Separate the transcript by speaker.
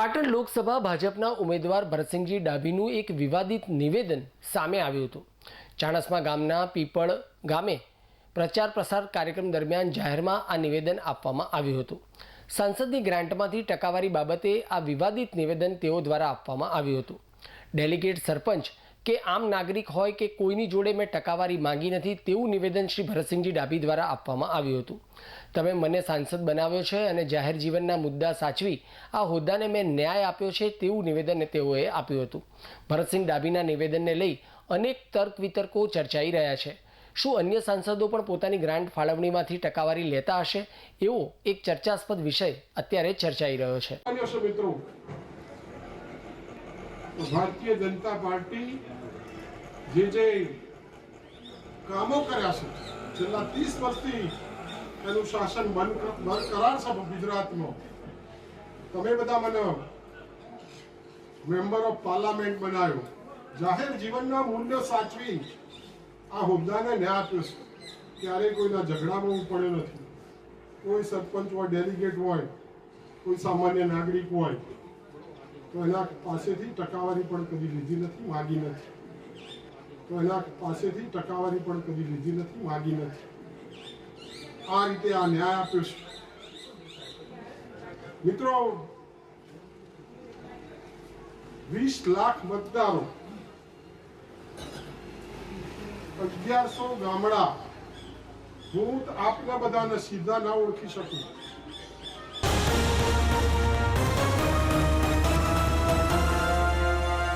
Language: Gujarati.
Speaker 1: પાટણ લોકસભા ભાજપના ઉમેદવાર ભરતસિંહજી ડાભીનું એક વિવાદિત નિવેદન સામે આવ્યું હતું. ચાણસ્મા ગામના પીપળ ગામે પ્રચાર પ્રસાર કાર્યક્રમ દરમિયાન જાહેરમાં આ નિવેદન આપવામાં આવ્યું હતું. સંસદની ગ્રાન્ટમાંથી ટકાવારી બાબતે આ વિવાદિત નિવેદન તેઓ દ્વારા આપવામાં આવ્યું હતું. ડેલિગેટ સરપંચ કે આમ નાગરિક હોય કે કોઈની જોડે મેં ટકાવારી માંગી નથી તેવું નિવેદન શ્રી ભરતસિંહજી ડાભી દ્વારા આપવામાં આવ્યું હતું. તમે મને સાંસદ બનાવ્યો છે અને જાહેર જીવનના મુદ્દા સાચવી આ હોદ્દાને મેં ન્યાય આપ્યો છે તેવું નિવેદન તેઓએ આપ્યું હતું. ભરતસિંહ ડાભીના નિવેદનને લઈ અનેક તર્ક વિતર્કો ચર્ચાઈ રહ્યા છે. શું અન્ય સાંસદો પણ પોતાની ગ્રાન્ટ ફાળવણીમાંથી ટકાવારી લેતા હશે એવો એક ચર્ચાસ્પદ વિષય અત્યારે ચર્ચાઈ રહ્યો છે.
Speaker 2: મિત્રો ભારતીય જનતા પાર્ટી જે જે કામો કર્યા છે, છેલ્લા ત્રીસ વર્ષથી એનું શાસન બરકરાર છે ગુજરાતમાં તમે બધા મને મેમ્બર ઓફ પાર્લામેન્ટ બનાવ્યો. જાહેર જીવનના મૂલ્યો સાચવી આ હોદ્દાને ન્યાય આપ્યો છે. ક્યારેય કોઈના ઝઘડામાં હું પડ્યો નથી. કોઈ સરપંચ હોય, ડેલિગેટ હોય, કોઈ સામાન્ય નાગરિક હોય તો એના પાસેથી ટકાવારી પણ કદી લીધી નથી, માગી નથી. તો એના પાસેથી ટકાવારી પણ કદી લીધી નથી, માગી નથી. આ રીતે આ ન્યાય આપ્યો છે. મિત્રો, વીસ લાખ મતદારો અગિયારસો ગામડા હું આપના બધાને સીધા ના ઓળખી શકું.